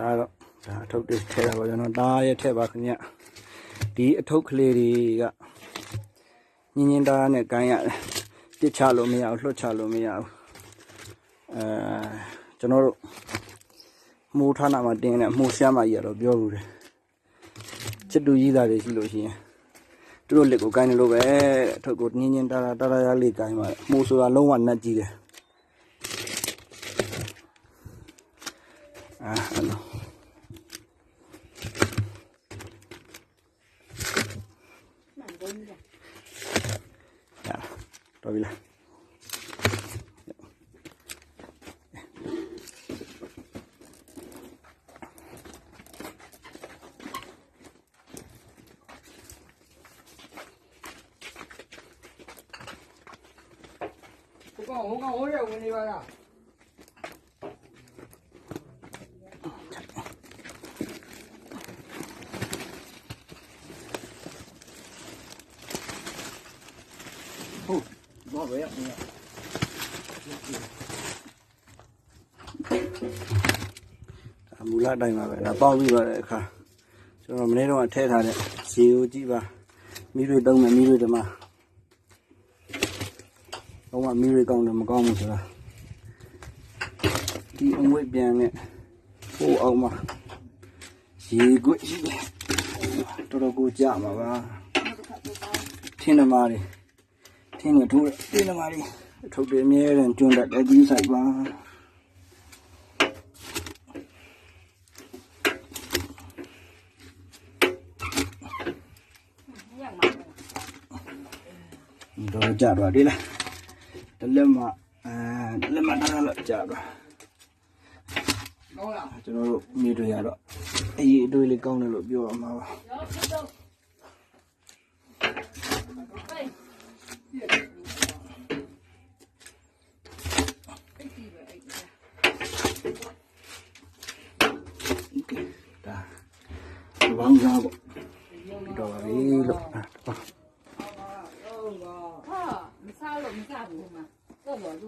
ဒါကတော့ဒါအထုပ်တွေထည့်တာပေါ့ကျွန်တော်ဒါရဲ့ထည့်ပါခင်ဗျဒီအထုပ်ကလေးတွေကညင်းညင်းသားနဲ့ကိုင်းရတယ်ပြစ်ချလို့မရဘူးလွှတ်ချလို့မရဘူးအဲကျွန်တော်တို့မိုးထားနာမှာတင်းတဲ့မိုးရှမ်းမကြီးကတော့ပြောလို့တယ်ချစ်တူကြီးသားတွေရှိလို့ရှိရင်သူတို့လက်ကိုကိုင်းနေလို့ပဲတဲ့အထုပ်ကိုညင်းညင်းသားသားသားသားလေးကိုင်းပါမိုးဆိုတာလုံးဝနှက်ကြီးတယ်အာအဲ့ လိုရတာတော်ပြီလားဟိုကောင်ဟိုကောင်ဟိုရဲဝင်နေပါလား ဟုတ်တော့ ပဲအဲ့ဒါမူလအတိုင်းပါပဲဒါပေါက်ပြီးပါတဲ့အခါကျွန်တော်မနေ့တော့ထည့်ထားတဲ့ရေကိုကြည့်ပါမိတွေတုံးမယ်မိတွေတမတော့မှမိတွေကောင်းတယ်မကောင်းဘူးဆိုတာဒီအငွေ့ပြန်နဲ့ဟိုအောင်မှာရေကွက်ရှိတယ်တော်တော်ကိုကြမှာပါထင်းသမားတွေ ထင်းရထိုးတယ်တင်းသမားလေးထုတ်တယ်အမြဲတမ်းကျွန်းတတ်တယ်ကြီးဆိုင်ပါတော့ကြတော့ဒီလားတလက်မအဲတလက်မထားလို့ကြတော့ကောင်းလားကျွန်တော်တို့မိတွေရတော့အရေးအတွေးလေးကောင်းတယ်လို့ပြောရမှာပါ ဒါဘောင်းစားပေါ့တော့ပါပြီလို့အာပါဟာမစားလို့မစားဘူးမှာတော့ဘောသူ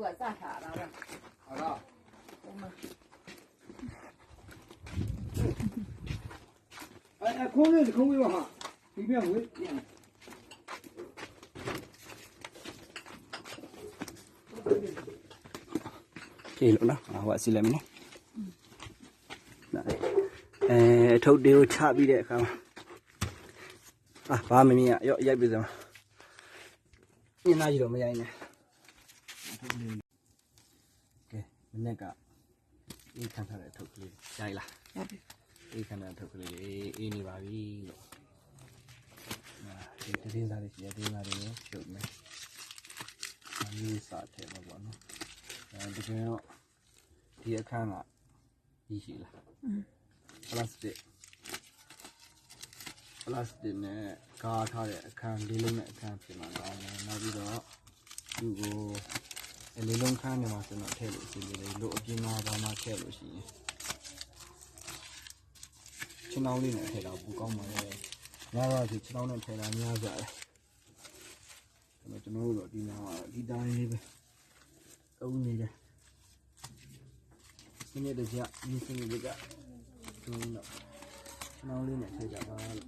ကစထားတာပဲဟာလားအဲ့အခုံးလေးခုံးပြီးပါဟာဒီပြန်ဝေးပြန်ကြည့်လို့နော်ဟိုကစီလိုက်မယ်နော်အဲအထုပ်တွေကိုချပြီးတဲ့အခါမှာအာဘာမမြင်ရရော့ရိုက်ပြီစမ်းညနာကြီးတော့မရိုက်နဲ့အထုပ်လေးကဲမနေ့ကအေးခံထားတဲ့အထုပ်ကလေးရိုက်လားရပြီအေးခံတဲ့အထုပ်ကလေးအေးအေးနေပါပြီလို့အာဒီတင်းစားလေးရှိတယ်တင်းစားလေးကိုဖြုတ်မယ်အမျိုးစားထဲမှာပေါ့နော် အဲဒီကဲတော့ဒီအခန်းကကြီးရှိလားပလတ်စတစ်ပလတ်စတစ်နဲ့ကားထားတဲ့အခန်းလေးလုံးနဲ့အခန်းဖြစ်မှာတော့မယ်နောက်ပြီးတော့သူ့ကိုအဲလေးလုံးခန်းနေမှာဆိုတော့ထည့်လို့အစီအလေးလို့အပြင်မှာဘာမှထည့်လို့ရှိရင်ချင်းအောင်လေးနဲ့ထည့်တော့ပူကောင်းပါလေ။များတော့ဒီချင်းအောင်နဲ့ထည့်တာများကြတယ်။ဒါပေမဲ့ကျွန်တော်တို့တော့ဒီနာဒီတိုင်းလေးပဲ အုံနေတယ်။စနေတကြဒီစနေတကြဒုံတော့ချင်းအောင်လေးနဲ့ထည့်ကြပါလို့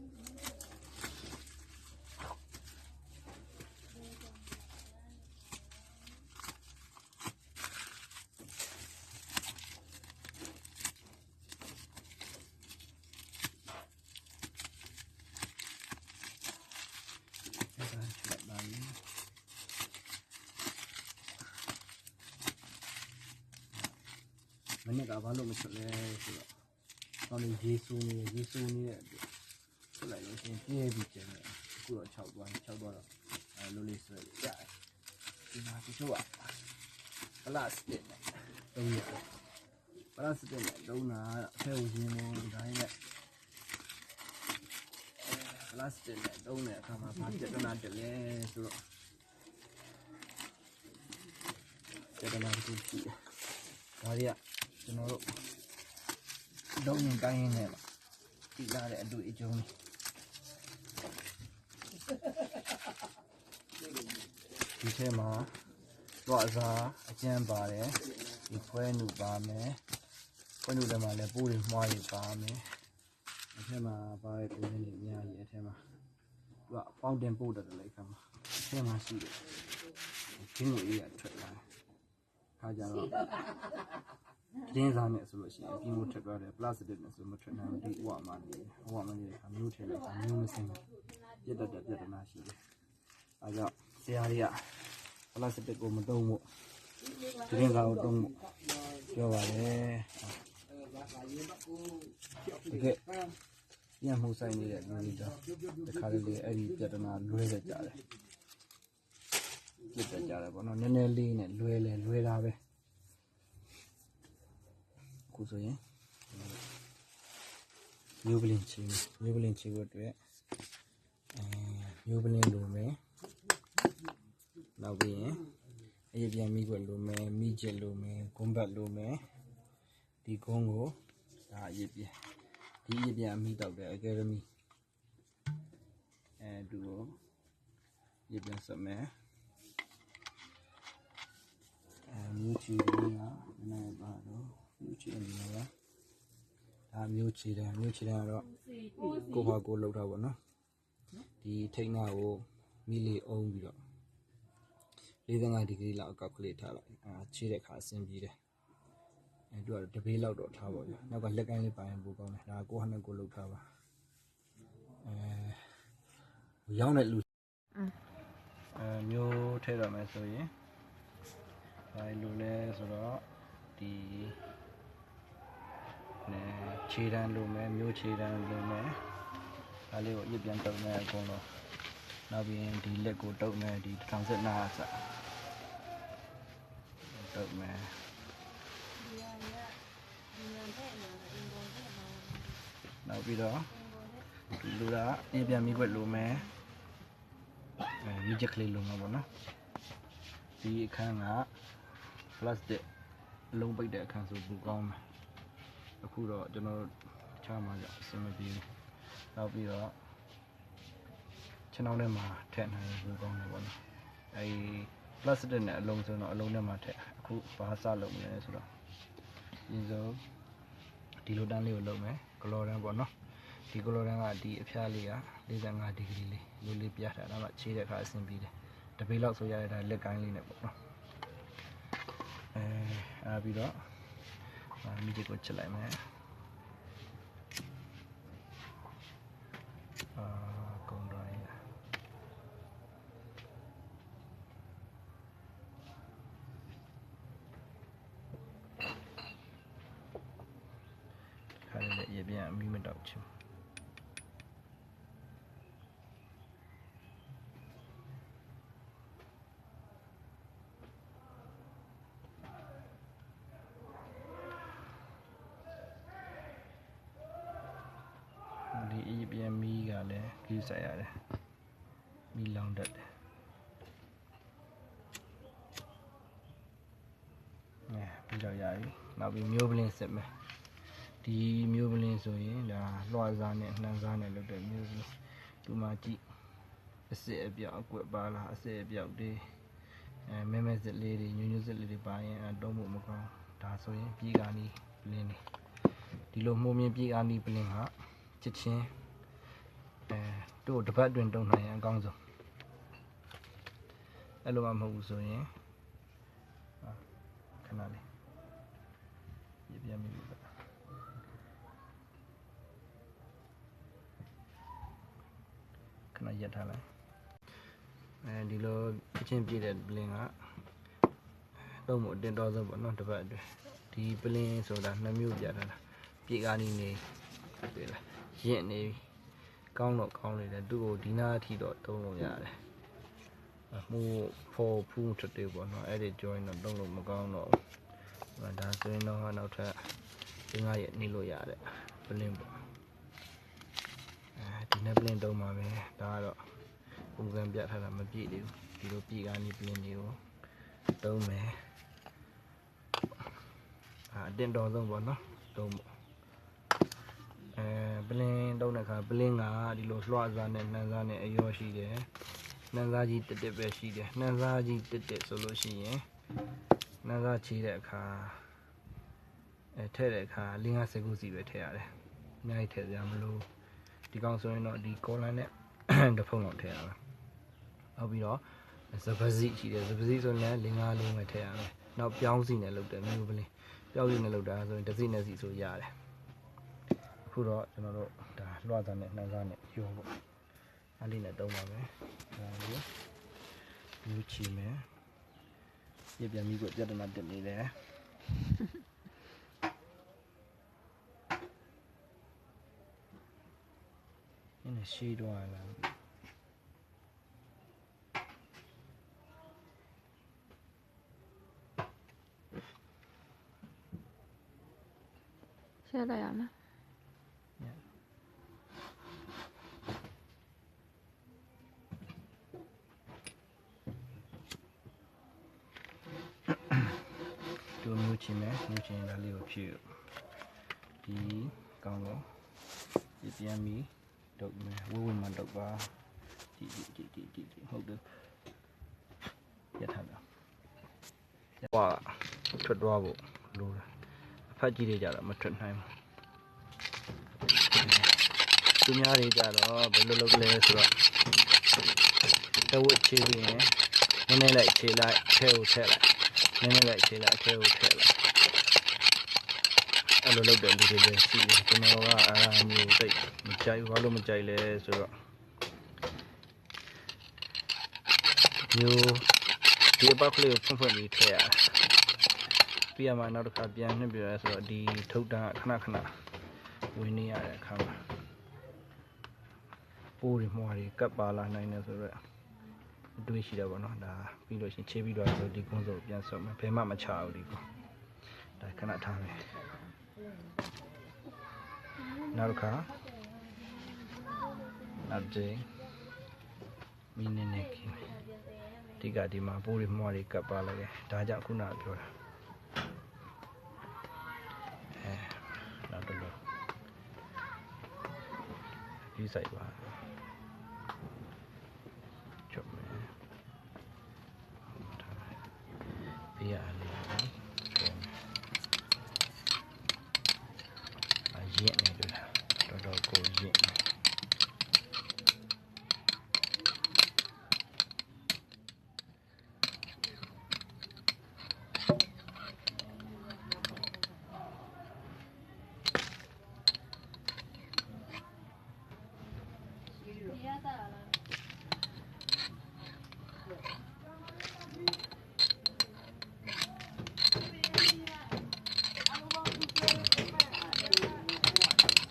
မနေ့ကဘာလို့မချွတ်လဲဆိုတော့တော်နေရေဆူနေရေဆူနေတဲ့အတွက်ထွက်လိုက်လို့ရှိရင်ပြည့်ပြီးကျန်တယ်အခုတော့6သွား6သွားတော့အဲလိုလေးဆွဲလို့ရတယ်ဒီမှာဒီချို့ကပလတ်စတစ်နဲ့တုံးရတယ်ပလတ်စတစ်နဲ့တုံးတာအဖဲကိုရင်းလို့ဒီတိုင်းနဲ့ပလတ်စတစ်နဲ့တုံးတဲ့အခါမှာဘာပြဿနာတက်လဲဆိုတော့ပြဿနာတစ်ခုရှိတယ်ဒါတွေက ကျွန်တော်တို့လုံးရင်ကိုင်းရင်နဲ့တိလာတဲ့အတူအကျုံးဒီထဲမှာတော့အစားအကျန်းပါတယ်ဒီဖွဲနုပါမယ်ခွန်းတို့ထဲမှာလည်းပိုးတွေမှားရပါမယ်အထက်မှာပါတဲ့ပုံစံတွေအများကြီးအထက်မှာသူကပေါင်းတင်ပို့တယ်လေခါမှာအထက်မှာရှိတယ်ခင်းလို့အေးရထွက်လာတယ်ခါကြတော့ ရင်းစားနဲ့ဆိုလို့ရှိရင်ပြီးမို့ထက်သွားတယ် plastic နဲ့ဆိုမထွက်နိုင်ဘူးဒီဥပမာနေဥပမာနေအခါမျိုးထည့်လိုက်တာမျိုးမစင်ဘူးပြတ်တတ်တဲ့ပြဿနာရှိတယ်အဲကြောင့်ဆရာတွေက plastic ကိုမတုံးဘူးဒီရင်စားကိုတုံးဖို့ပြောပါတယ်တကယ်ပြန်မှုဆိုင်နေတဲ့လူတွေတော့တခါလေလေအဲ့ဒီပြဿနာလွဲရကြတယ်ပြတ်တတ်ကြတယ်ပေါ့နော်နည်းနည်းလေးနဲ့လွဲလဲလွဲတာပဲအ ခုဆိုရင်မျိုးပလင်ချီမျိုးပလင်ချီဖို့အတွက်အဲမျိုးပလင်လိုမယ်နောက်ပြီးရင်အရေးပြန်မိခွက်လိုမယ်မိကျက်လိုမယ်ဂွန်းဘတ်လိုမယ်ဒီဂွန်းကိုဒါအရေးပြန်ဒီအရေးပြန်အမိတော့တဲ့အကယ်ဒမီအဲဒူကိုအရေးပြန်ဆက်မယ်အဲမျိုးချီလေးကနည်းနည်းပါတော့ မျိုးချီအနေနဲ့ပါဒါမျိုးချီတယ်မျိုးချီတယ်ကတော့ကိုယ့်ဟာကိုယ်လောက်တာပေါ့နော်ဒီထိတ်နာကိုမိလီအုံးပြီးတော့45ဒီဂရီလောက်အကောက်ကလေးထားလိုက်အာခြေတဲ့ခါအဆင်ပြေတယ်အဲသူကတပေးလောက်တော့ထားပါဗျာနောက်ကလက်ကိုင်းလေးပါရင်ပိုကောင်းတယ်ဒါကိုဟာနဲ့ကိုလောက်ထားပါအဲရောင်းတဲ့လူအဲမျိုးထည့်ရမယ်ဆိုရင်ဘာလူလဲဆိုတော့ဒီ နဲခြေတန်းလိုမယ်မျိုးခြေတန်းလိုမယ်ဒါလေးကိုအပြပြန်တုံမယ်အကုန်လုံးနောက်ပြီးရင်ဒီလက်ကိုတုပ်မယ်ဒီထောင်ဆက်နာအစတုပ်မယ်နောက်ပြီးတော့ဒီလူကအပြပြန်မိခွက်လိုမယ်အဲမိချက်ကလေးလိုမှာပေါ့နော်ဒီအခန်းက plastic အလုံးပိတ်တဲ့အခန်းဆိုပူကောင်းမယ် အခုတော့ကျွန်တော်ချားမှကြအဆင်မပြေဘူးနောက်ပြီးတော့ခြေနှောင်းထဲမှာထည့်နိုင်ဘူးကောင်းတယ်ပေါ့နော်အဲဒီ plastic နဲ့အလုံးစုံတော့အလုံးထဲမှာထည့်အခုဘာစလုပ်မလဲဆိုတော့ဒီဆိုဒီလိုတန်းလေးကိုလုပ်မယ်ဂလော်တန်းပေါ့နော်ဒီဂလော်တန်းကဒီအဖျားလေးက45ဒီဂရီလေးလိုလေးပြထားတာမှခြေတဲ့အခါအဆင်ပြေတယ်တပိလောက်ဆိုရတဲ့ဒါလက်ကိုင်းလေးနဲ့ပေါ့နော်အဲအားပြီးတော့ မိဒီကိုချက်လိုက်မယ်အာကုံတော်ရခါရတဲ့ရေပြန်အမိမတောက်ချင်ဒီအရေပြန်မီးကလည်းကြီး ဆိုင်ရတယ်မီးလောင်တတ်တယ်အဲပြီးတော့ရပြီနောက်ပြီးမျိုးပလင်းစစ်မယ်ဒီမျိုးပလင်းဆိုရင်ဒါလွှာစားနဲ့နှမ်းစားနဲ့လုပ်တဲ့မျိုးပလင်းဒီမှာကြည့်အစစ်အပြောက်အကွက်ပါလားအစစ်အပြောက်တွေအဲမဲမဲစစ်လေးတွေညွညွစစ်လေးတွေပါရင်အတုံးဖို့မကောင်းဒါဆိုရင်ပြေးကာနီပလင်းတွေဒီလိုမှုံမြင်ပြေးကာနီပလင်းကချစ်ချင်းအဲ တို့တစ်ပတ်အတွင်းတုံးနိုင်ရင်အကောင်းဆုံးအဲ့လိုမှမဟုတ်ဘူးဆိုရင်ဟာခဏလေးပြပြမိပြီခဏရက်ထားလိုက်အဲဒီလိုအချင်းပြည့်တဲ့ပလင်ကတော့မို့အတင်တော်ဆုံးပေါ့နော်တစ်ပတ်အတွင်းဒီပလင်ဆိုတာနှစ်မျိုးပြထားတာပြေကားနေနေတွေ့လားရင့်နေပြီ ကောင်းတော့ကောင်းနေတယ်သူ့ကိုဒီနာအထိတော့တုံးလို့ရတယ်အမှုဖော်ဖူးထတဲ့ပေါ့နော်အဲ့ဒီ join တော့တုံးလို့မကောင်းတော့ဘူးဒါဆိုရင်တော့ဟာနောက်ထပ်ဒီငါရက်နေလို့ရတယ်ပလင်ပေါ့အဲဒီနဲ့ပလင်တုံးပါပဲဒါကတော့ပုံစံပြထားတာမပြည့်သေးဘူးဒီလိုပြည်ကားနေပလင်တွေကိုတုံးမယ်အာအတင်တော်ဆုံးပေါ့နော်တုံးပေါ့ အဲပလင်တုံးတဲ့အခါပလင်ကဒီလိုလွှတ်စားနဲ့နှမ်းစားနဲ့အရောရှိတယ်နှမ်းစားကြီးတက်တက်ပဲရှိတယ်နှမ်းစားကြီးတက်တက်ဆိုလို့ရှိရင်နှမ်းစားချီတဲ့အခါအဲထည့်တဲ့အခါ၄50ခုစီပဲထည့်ရတယ်အများကြီးထည့်ကြမလို့ဒီကောင်ဆိုရင်တော့ဒီကောလန်နဲ့တစ်ဖုံလောက်ထည့်ရမယ်နောက်ပြီးတော့စပစီရှိတယ်စပစီဆိုရင်လည်း၄၅လုံးပဲထည့်ရမယ်နောက်ပြောင်းစီနဲ့လုပ်တယ်မျိုးပလင်းပြောင်းစီနဲ့လုပ်တာဆိုရင်တစ်စီနဲ့စီဆိုရတယ် အခုတော့ကျွန်တော်တို့ဒါလွှတ်သားနဲ့နှမ်းသားနဲ့ရောပေါ့အဲ့ဒီနဲ့တုံးပါမယ်ဒါလေးယူချီမယ်ပြပြန်ပြီးတော့ပြဿနာတက်နေတယ်နည်းနည်းရှည်တော့လာပြီရှင်းလိုက်ရမယ် ဒီလိုမျိုး ချင်းမယ်မျိုးချင်းဒါလေးကိုဖြည့်ဒီကောင်းတော့ဒီပြန်ပြီးတုတ်မယ်ဝိုးဝိမှတုတ်ပါဒီဒီဒီဒီဒီဒီဟုတ်တယ်ရထားတာဟွာထွက်သွားဖို့လိုတယ်အဖက်ကြီးတွေကြတော့မထွက်နိုင်ဘူးသူများတွေကြတော့ဘယ်လိုလုပ်လဲဆိုတော့တဝတ်ချေပြီးရင်နည်းနည်းလိုက်ခြေလိုက်ထဲကိုထည့်လိုက်နည်းနည်းလိုက်ခြေလိုက်အထဲကိုထည့်လိုက် အဲ့လိုလုပ်တဲ့လူတွေလည်းရှိတယ်ကျွန်တော်ကအားအမျိုးသိပ်မကြိုက်ဘူးဘာလို့မကြိုက်လဲဆိုတော့မျိုးဒီအပတ်ကလေးကိုဖွင့်ဖွင့်ပြီးထည့်ရတယ်ပြီးရမှနောက်တစ်ခါပြန်နှိပ်ပြရဲဆိုတော့ဒီထုတ်တန်းကခဏခဏဝင်နေရတဲ့အခါမှာပိုးတွေမွှားတွေကပ်ပါလာနိုင်တယ်ဆိုတော့အတွေးရှိတယ်ပေါ့နော်ဒါပြီးလို့ရှရင်ချေးပြီးတော့ဆိုဒီကုန်းစုံပြန်ဆုပ်မယ်ဘယ်မှမချဘူးဒီကုန်းဒါခဏထားမယ် နောက်တစ်ခါနောက်တစ်ချိန်မီနစ်နဲ့ခင်းမယ်ဒီကဒီမှာပိုးတွေမွှားတွေကပ်ပါလိုက်တယ်ဒါကြောင့်ခုနကပြောတာအဲနောက်တစ်လုံးဒီဆိုင်ပါချုပ်မယ် ပြရလေးပေါ့အရင်နေတွေ့တော်တော်ကိုရင်နေ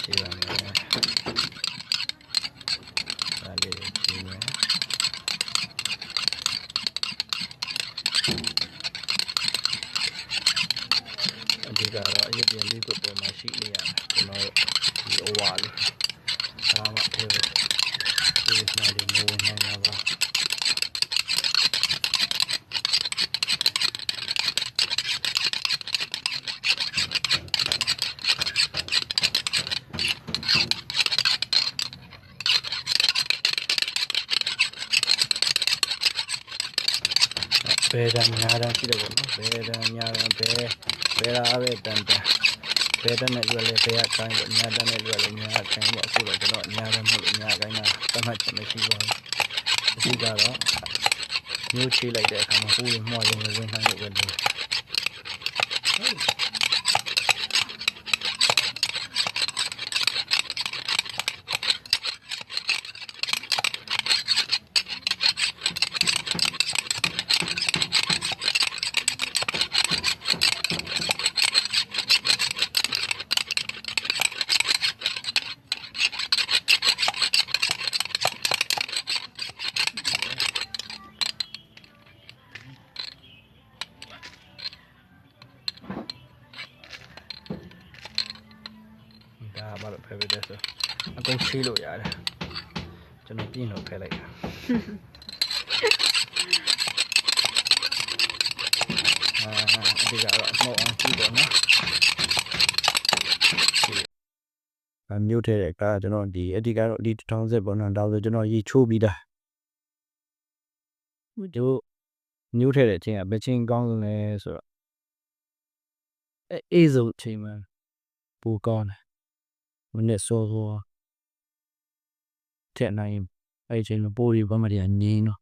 ခြေပါမယ်ဒါလေးကိုခြေမယ်အဒီကတော့အရင်ပြန်လေးကိုပေါ်မှာရှိနေရတယ်ကျွန်တော်ဒီအဝါလေးဒါမှထဲပဲဒီမှာဒီမိုးဝင်နေတာပါ ဘယ်တန်ညာတန်ရှိတယ်ပေါ့နော်ဘယ်တန်ညာတန်ဘယ်ဘယ်ရာပဲတန်တန်ဘယ်တန်နဲ့ရွယ်လဲဘယ်ကကိုင်းပေါ့ညာတန်နဲ့ရွယ်လဲညာကကိုင်းပေါ့အခုတော့ကျွန်တော်ညာတန်မဟုတ်လို့ညာကိုင်းတာသတ်မှတ်ချက်မရှိပါဘူးအဓိကတော့မျိုးချေးလိုက်တဲ့အခါမှာပူရင်မှွာရင်ဝင်နိုင်လို့ပဲလို့ ဒါကဘာလို့ ဖယ်ပေးလဲဆိုအကုန်ချေးလို့ရတယ်ကျွန်တော်ပြင်လို့ဖယ်လိုက်တာအာဒီကတော့အမောအောင်ကြည့်တော့နော်အမျိုးထဲတဲ့ကကျွန်တော်ဒီအဒီကတော့ဒီ1000ပေါ့နော်ဒါဆိုကျွန်တော်ရေချိုးပြီးသားဒီမျိုးထဲတဲ့အချိန်ကဘယ်ချိန်ကောင်းလဲဆိုတော့အဲအေးဆုံးအချိန်မှာပူကောင်းတယ် မနေ့စောစောထက်နိုင်အဲ့ဒီအချိန်မှာပိုးပြီးဘာမှတည်းငင်းတော့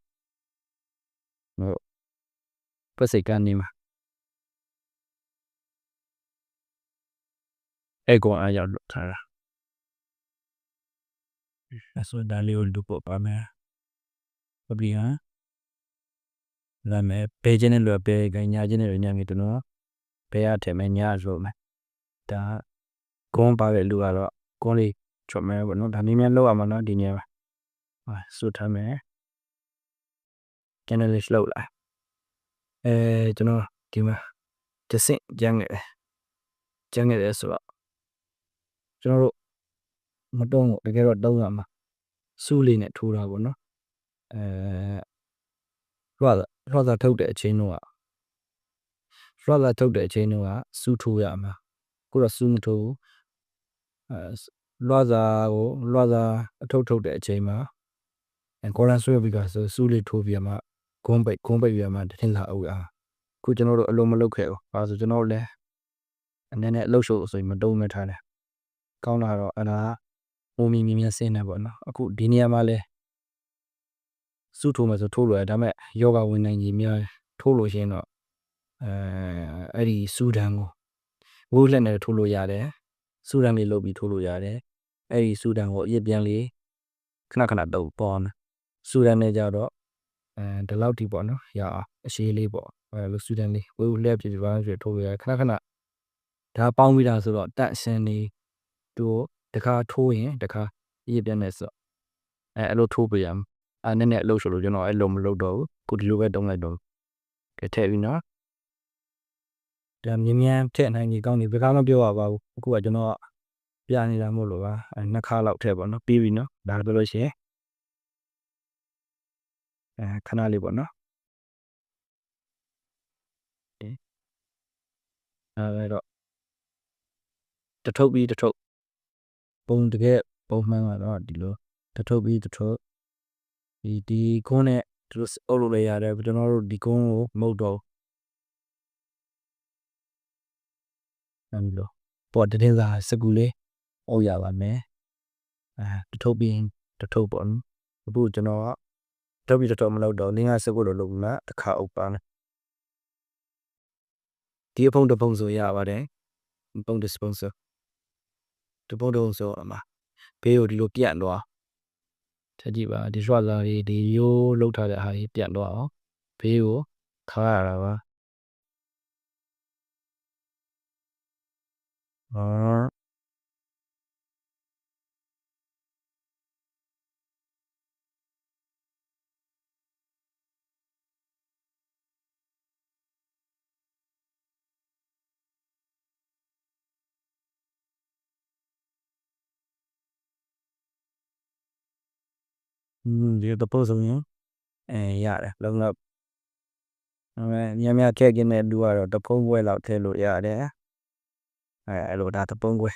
ဟုတ်ပတ်စိတ်ကနေမှာအဲ့ကောင်အားရောက်လို့ထားတာအဲ့ဆိုဒါလေးကိုလူပို့ပါမယ်ဟုတ်ပြီဟာလာမယ်ပေးခြင်းနဲ့လွယ်ပေးခိုင်းညာခြင်းနဲ့လွယ်ညာမြေတနော်ဘယ်ရထဲမယ်ညာဆိုမယ်ဒါကွန်ပါတဲ့လူကတော့ ကွန်လေးချွတ်မယ်ပေါ့နော်ဒါနည်းများလောက်ရမှာနော်ဒီနေရာမှာဟာစွတ်ထားမယ် journalist လောက်လာအဲကျွန်တော်ဒီမှာတဆင့်ကျန်းခဲ့တယ်ကျန်းခဲ့တယ်ဆိုတော့ကျွန်တော်တို့မတုံးတော့တကယ်တော့တုံးရမှာစူးလေးနဲ့ထိုးတာပေါ့နော်အဲရွာရွာသာထုတ်တဲ့အချိန်တော့ရွာသာထုတ်တဲ့အချိန်တော့စူးထိုးရမှာကိုတော့စူးမထိုးဘူးအဲ လွှာသာကိုလွှာသာအထုတ်ထုတ်တဲ့အချိန်မှာအဲကောရန်ဆွဲပြီးကဆိုစူးလေးထိုးပြီးမှဂုံးပိတ်ဂုံးပိတ်ပြီးမှတထင်လာအုပ်အားခုကျွန်တော်တို့အလုံးမလုပ်ခဲ့ဘူးအဲဆိုကျွန်တော်လည်းအနေနဲ့အလုပ်ရှုပ်ဆိုရင်မတုံးမထားနဲ့ကောင်းလာတော့အဲ့ဒါမုံမီမြင်းမြင်းစင်းနေပေါ့နော်အခုဒီနေရာမှာလဲစူးထိုးမယ်ဆိုထိုးလို့ရဒါပေမဲ့ယောဂဝင်နိုင်ကြီးများထိုးလို့ရှရင်တော့အဲအဲ့ဒီစူဒန်ကိုဝိုးလက်နဲ့ထိုးလို့ရတယ် စူဒန်လေးလုပ်ပြီးထိုးလို့ရတယ်အဲ့ဒီစူဒန်ကိုအရစ်ပြန်လေးခဏခဏတော့ပေါ်နေစူဒန်နဲ့ကြတော့အဲဒီလောက်ထိပေါ့နော်ရအောင်အရှိလေးပေါ့အဲလိုစူဒန်လေးဝိုးလက်ပြပြပါဆိုထိုးလို့ရတယ်ခဏခဏဒါပေါင်းပြီးတာဆိုတော့တက်ဆင်းနေတို့တခါထိုးရင်တခါအရစ်ပြန်နေဆိုအဲအဲ့လိုထိုးပြရမယ်အဲနည်းနည်းအလုပ်ဆိုလို့ကျွန်တော်အဲ့လိုမလုပ်တော့ဘူးခုဒီလိုပဲတုံးလိုက်တော့ကဲထည့်ပြီနော် ဒါမြင်းမြန်းထည့်နိုင်ကြီးကောင်းနေဘယ်ကားမပြောရပါဘူးအခုကကျွန်တော်ပြနေတာမို့လို့ပါအဲနှစ်ခါလောက်ထည့်ပါနော်ပြီးပြီနော်ဒါဆိုလို့ရှိရင်အဲခဏလေးပေါ့နော်အဲတော့တထုပ်ပြီးတထုပ်ပုံတကယ်ပုံမှန်ကတော့ဒီလိုတထုပ်ပြီးတထုပ်ဒီဒီခွန်းနဲ့သူတို့အုပ်လို့လည်းရတယ်ကျွန်တော်တို့ဒီခွန်းကိုမုတ်တော့ အဲ့လိုပေါ်တဲ့တင်စားစကူလေးအုပ်ရပါမယ်အဲတထုပ်ပြီးတထုပ်ပေါ့နော်အခုကျွန်တော်ကထုတ်ပြီးတော့မလုပ်တော့လင်းကစကူလို့လုပ်မှတစ်ခါအုပ်ပါမယ်ဒီအဖုံတစ်ဖုံဆိုရပါတယ်ပုံတစ်စပုံဆိုတပုံတုံးဆိုအမဘေးကိုဒီလိုပြန့်သွားချက်ကြည့်ပါဒီရွှာလာလေးဒီရိုးလှုပ်ထားတဲ့ဟာကြီးပြန့်သွားအောင်ဘေးကိုခါရတာပါအာอืม ဒီတော့ပို့ဆိုရင်အဲရတယ်လုံလောက်အဲညံ့ညံ့ခက်กินတဲ့လူကတော့တဖုံးပွဲလောက်ထည့်လို့ရတယ် အဲအဲ့လိုဒါတပုံးပွဲ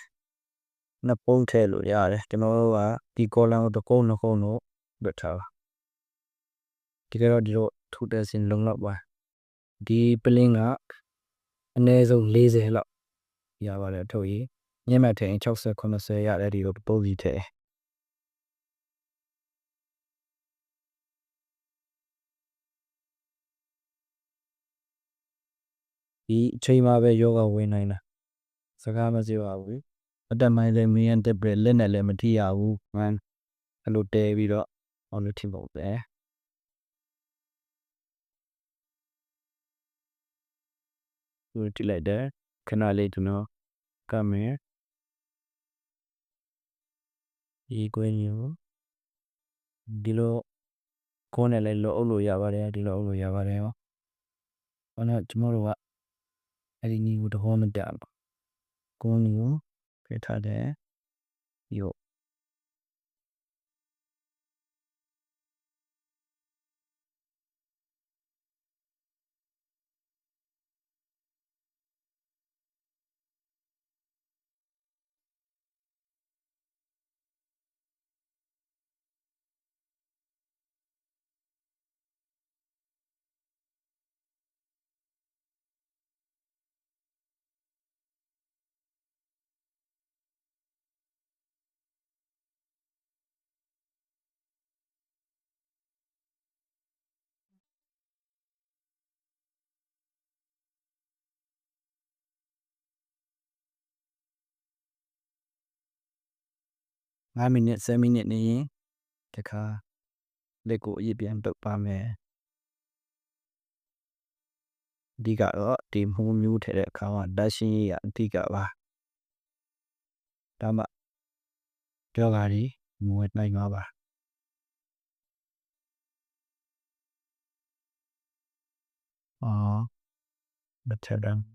နှစ်ပုံးထည့်လို့ရတယ်ကျွန်တော်တို့ကဒီကောလမ်ကိုတကုန်းနှစ်ကုန်းတော့လွတ်ထားပါဒီကတော့ဒီတော့ထူတဲ့စင်လုံလောက်ပါဒီပလင်းကအနည်းဆုံး40လောက်ရပါတယ်ထုတ်ရေးညံ့မှတ်ထည့်ရင်60 80ရတယ်ဒီလိုပုံးစီထည့်ဒီအချိန်မှာပဲယောဂဝင်နိုင်တာ စကားမပြောရဘူးအတက်မိုင်းလည်းမင်းရတက်ပြလက်နဲ့လည်းမထိရဘူးမန်အဲ့လိုတဲပြီးတော့အောင်လို့ထင်ပုံပဲသူတိလိုက်တယ်ခဏလေးကျွန်တော်ကမယ်ဒီကွင်းမျိုးဒီလိုကိုယ်နဲ့လည်းလောအုပ်လို့ရပါတယ်ဒီလိုအုပ်လို့ရပါတယ်ဟောဟောတော့ကျွန်တော်တို့ကအဲ့ဒီနီကိုတဘောမတက်အောင် ကိုနီကိုဖယ်ထားတယ်ပြီး တော့9မိနစ်10မိနစ်နေရင်တခါလက်ကိုအရင်ပြန်ပုတ်ပါမယ်ဒီကတော့ဒီမှုန်မျိုးထည့်တဲ့အခါမှာဓာတ်ရှင်းရေးကအဓိကပါဒါမှကြောကားဒီမွေးနိုင်မှာပါအော်မထက်တယ်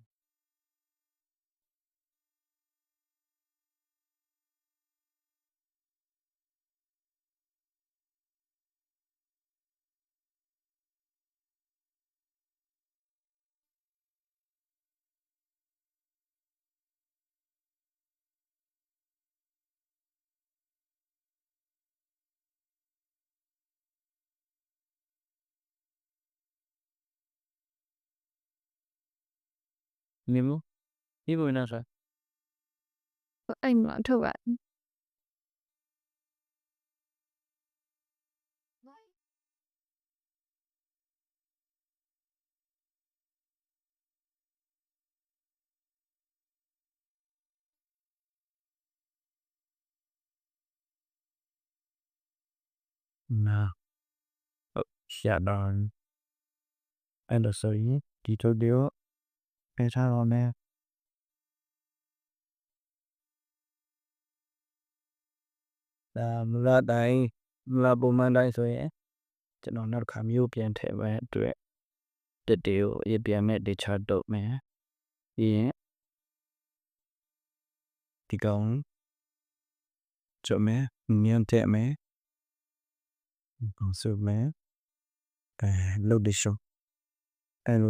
နေမဒီဘယ်နာစားအဲ့မှာထုတ်ရနာဟုတ်ရှာတော့အဲ့ဒါဆိုရင်ဒီထုတ်တ ယ်ပဲထားတော့မယ်ဒါမလာတိုင်းမလာပုံမှန်တိုင်းဆိုရင်ကျွန်တော်နောက်တစ်ခါမျိုးပြန်ထည့်မယ်အတွက်တက်တေကိုအပြန်မဲ့ဒေချာတော့မယ်ပြီးရင်ဒီကောင်ကြမယ်မြန်တဲ့မယ် Còn sự mé cái lúc đi show em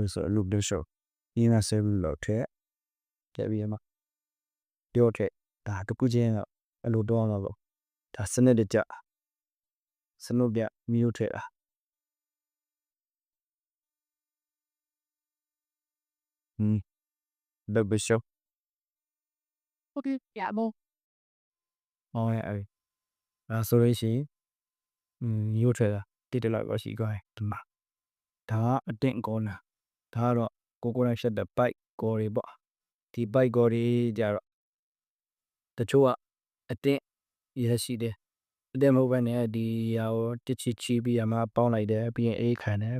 luôn sợ lúc đi show đi là sẽ lộ thế cái gì mà điều thế ta cái bút chén là lúc đó là bộ ta xin được chợ xin được bia miêu thế à ừ lúc đi show ဟုတ်ကဲ့ရမို့ ôi ơi à số đấy xí ừ miêu thế là đi được lại có gì coi mà đó ở định con nè đó rồi cô cô đang sẽ đập bike cô đi bỏ thì bike cô đi giờ rồi တချို့ကအတင်းရရှိတယ်အတင်းမဟုတ်ဘဲနဲ့ဒီဟာကိုတစ်ချီချီပြီးရမှာပေါင်းလိုက်တယ်ပြီးရင်အေးခံတယ်